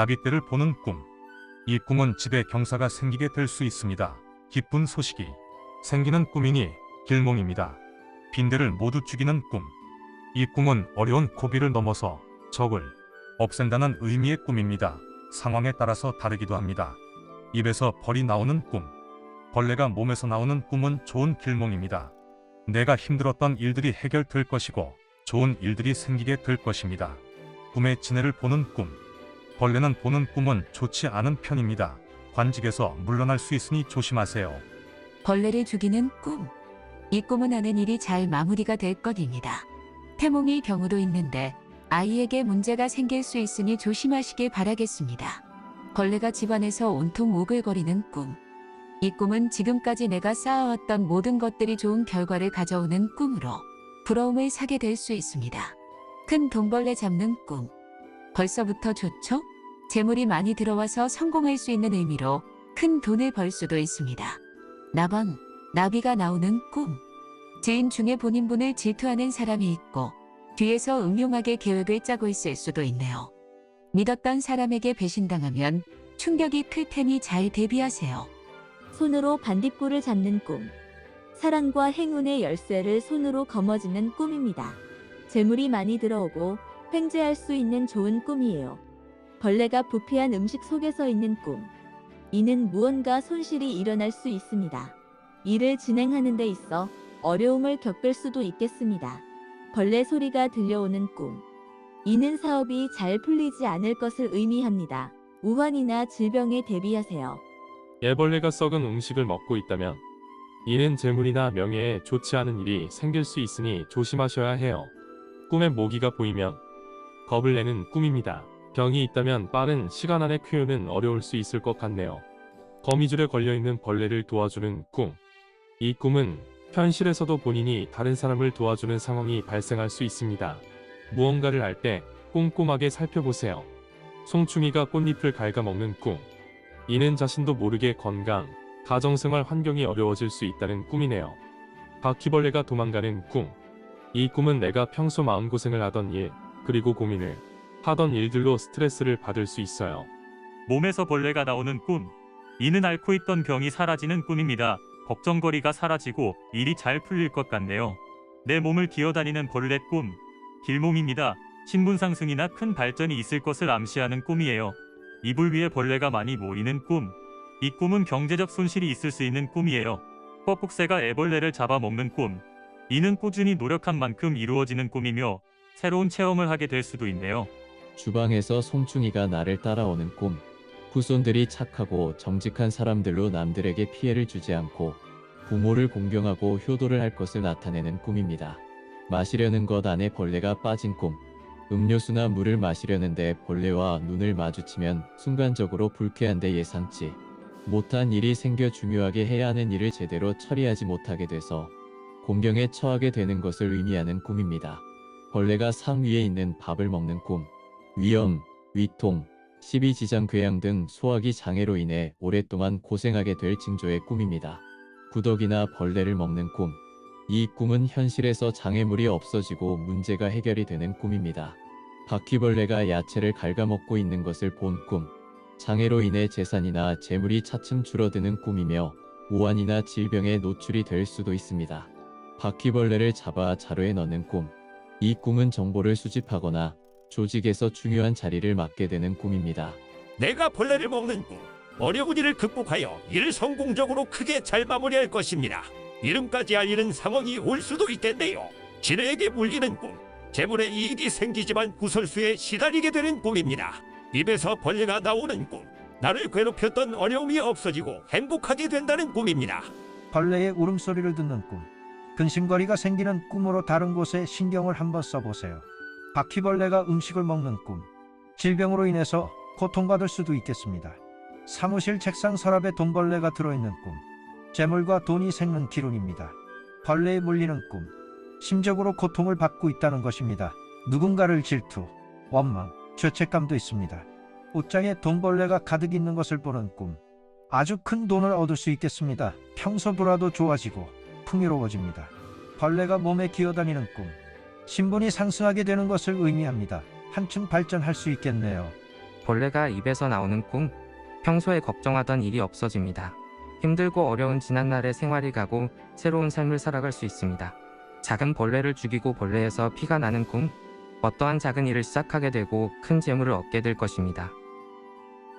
나비떼를 보는 꿈. 이 꿈은 집에 경사가 생기게 될 수 있습니다. 기쁜 소식이 생기는 꿈이니 길몽입니다. 빈대를 모두 죽이는 꿈. 이 꿈은 어려운 고비를 넘어서 적을 없앤다는 의미의 꿈입니다. 상황에 따라서 다르기도 합니다. 입에서 벌이 나오는 꿈. 벌레가 몸에서 나오는 꿈은 좋은 길몽입니다. 내가 힘들었던 일들이 해결될 것이고 좋은 일들이 생기게 될 것입니다. 꿈의 진해를 보는 꿈. 벌레는 보는 꿈은 좋지 않은 편입니다. 관직에서 물러날 수 있으니 조심하세요. 벌레를 죽이는 꿈. 이 꿈은 하는 일이 잘 마무리가 될 것입니다. 태몽의 경우도 있는데 아이에게 문제가 생길 수 있으니 조심하시길 바라겠습니다. 벌레가 집안에서 온통 오글거리는 꿈. 이 꿈은 지금까지 내가 쌓아왔던 모든 것들이 좋은 결과를 가져오는 꿈으로 부러움을 사게 될 수 있습니다. 큰 돈벌레 잡는 꿈. 벌써부터 좋죠? 재물이 많이 들어와서 성공할 수 있는 의미로 큰 돈을 벌 수도 있습니다. 나방, 나비가 나오는 꿈. 지인 중에 본인분을 질투하는 사람이 있고 뒤에서 음흉하게 계획을 짜고 있을 수도 있네요. 믿었던 사람에게 배신당하면 충격이 클 테니 잘 대비하세요. 손으로 반딧불을 잡는 꿈. 사랑과 행운의 열쇠를 손으로 거머쥐는 꿈입니다. 재물이 많이 들어오고 횡재할 수 있는 좋은 꿈이에요. 벌레가 부패한 음식 속에서 있는 꿈. 이는 무언가 손실이 일어날 수 있습니다. 일을 진행하는 데 있어 어려움을 겪을 수도 있겠습니다. 벌레 소리가 들려오는 꿈. 이는 사업이 잘 풀리지 않을 것을 의미합니다. 우환이나 질병에 대비하세요. 애벌레가 썩은 음식을 먹고 있다면 이는 재물이나 명예에 좋지 않은 일이 생길 수 있으니 조심하셔야 해요. 꿈에 모기가 보이면 겁을 내는 꿈입니다. 병이 있다면 빠른 시간 안에 쾌유는 어려울 수 있을 것 같네요. 거미줄에 걸려있는 벌레를 도와주는 꿈. 이 꿈은 현실에서도 본인이 다른 사람을 도와주는 상황이 발생할 수 있습니다. 무언가를 할 때 꼼꼼하게 살펴보세요. 송충이가 꽃잎을 갉아먹는 꿈. 이는 자신도 모르게 건강, 가정생활 환경이 어려워질 수 있다는 꿈이네요. 바퀴벌레가 도망가는 꿈. 이 꿈은 내가 평소 마음고생을 하던 일, 그리고 고민을 하던 일들로 스트레스를 받을 수 있어요. 몸에서 벌레가 나오는 꿈. 이는 앓고 있던 병이 사라지는 꿈입니다. 걱정거리가 사라지고 일이 잘 풀릴 것 같네요. 내 몸을 기어다니는 벌레 꿈. 길몽입니다. 신분 상승이나 큰 발전이 있을 것을 암시하는 꿈이에요. 이불 위에 벌레가 많이 모이는 꿈. 이 꿈은 경제적 손실이 있을 수 있는 꿈이에요. 뻐북새가 애벌레를 잡아먹는 꿈. 이는 꾸준히 노력한 만큼 이루어지는 꿈이며 새로운 체험을 하게 될 수도 있네요. 주방에서 송충이가 나를 따라오는 꿈. 후손들이 착하고 정직한 사람들로 남들에게 피해를 주지 않고 부모를 공경하고 효도를 할 것을 나타내는 꿈입니다. 마시려는 것 안에 벌레가 빠진 꿈. 음료수나 물을 마시려는데 벌레와 눈을 마주치면 순간적으로 불쾌한데 예상치 못한 일이 생겨 중요하게 해야 하는 일을 제대로 처리하지 못하게 돼서 공경에 처하게 되는 것을 의미하는 꿈입니다. 벌레가 상 위에 있는 밥을 먹는 꿈. 위염, 위통, 십이지장 궤양 등 소화기 장애로 인해 오랫동안 고생하게 될 징조의 꿈입니다. 구더기나 벌레를 먹는 꿈. 이 꿈은 현실에서 장애물이 없어지고 문제가 해결이 되는 꿈입니다. 바퀴벌레가 야채를 갉아먹고 있는 것을 본 꿈. 장애로 인해 재산이나 재물이 차츰 줄어드는 꿈이며 우환이나 질병에 노출이 될 수도 있습니다. 바퀴벌레를 잡아 자루에 넣는 꿈. 이 꿈은 정보를 수집하거나 조직에서 중요한 자리를 맡게 되는 꿈입니다. 내가 벌레를 먹는 꿈. 어려운 일을 극복하여 일을 성공적으로 크게 잘 마무리할 것입니다. 이름까지 알리는 상황이 올 수도 있겠네요. 지네에게 물리는 꿈. 재물에 이익이 생기지만 구설수에 시달리게 되는 꿈입니다. 입에서 벌레가 나오는 꿈. 나를 괴롭혔던 어려움이 없어지고 행복하게 된다는 꿈입니다. 벌레의 울음소리를 듣는 꿈. 근심거리가 생기는 꿈으로 다른 곳에 신경을 한번 써보세요. 바퀴벌레가 음식을 먹는 꿈. 질병으로 인해서 고통받을 수도 있겠습니다. 사무실 책상 서랍에 돈벌레가 들어있는 꿈. 재물과 돈이 생는 기운입니다. 벌레에 물리는 꿈. 심적으로 고통을 받고 있다는 것입니다. 누군가를 질투, 원망, 죄책감도 있습니다. 옷장에 돈벌레가 가득 있는 것을 보는 꿈. 아주 큰 돈을 얻을 수 있겠습니다. 평소보다도 좋아지고 풍요로워집니다. 벌레가 몸에 기어다니는 꿈. 신분이 상승하게 되는 것을 의미합니다. 한층 발전할 수 있겠네요. 벌레가 입에서 나오는 꿈. 평소에 걱정하던 일이 없어집니다. 힘들고 어려운 지난날의 생활이 가고 새로운 삶을 살아갈 수 있습니다. 작은 벌레를 죽이고 벌레에서 피가 나는 꿈. 어떠한 작은 일을 시작하게 되고 큰 재물을 얻게 될 것입니다.